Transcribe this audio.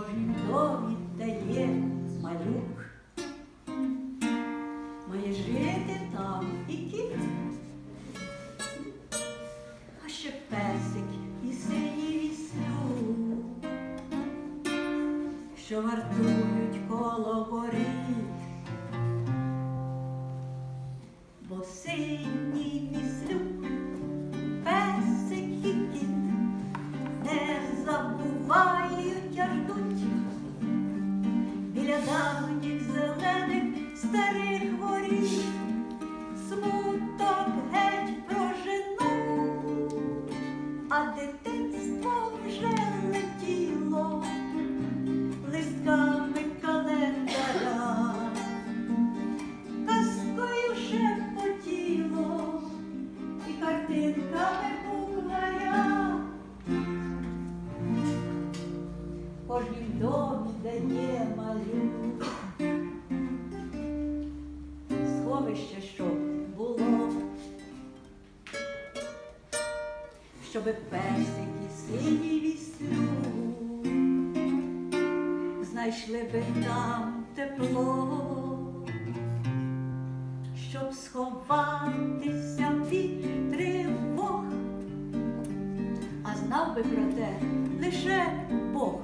кожній домі дає малюк. Має жити там і кіт, а ще песик і синій віслюк, що вартують коло воріт. Бо синій віслюк, песик і кіт не забувають, давніх зелених старих воріт, смуток геть проженуть, а дитинство вже летіло листками календаря казкою шепотіло і картинками букваря. Кожній домі дає малюк. Сховище, щоб було, щоби песик і синій знайшли би там тепло, щоб сховатися від тривог, а знав би про те лише Бог,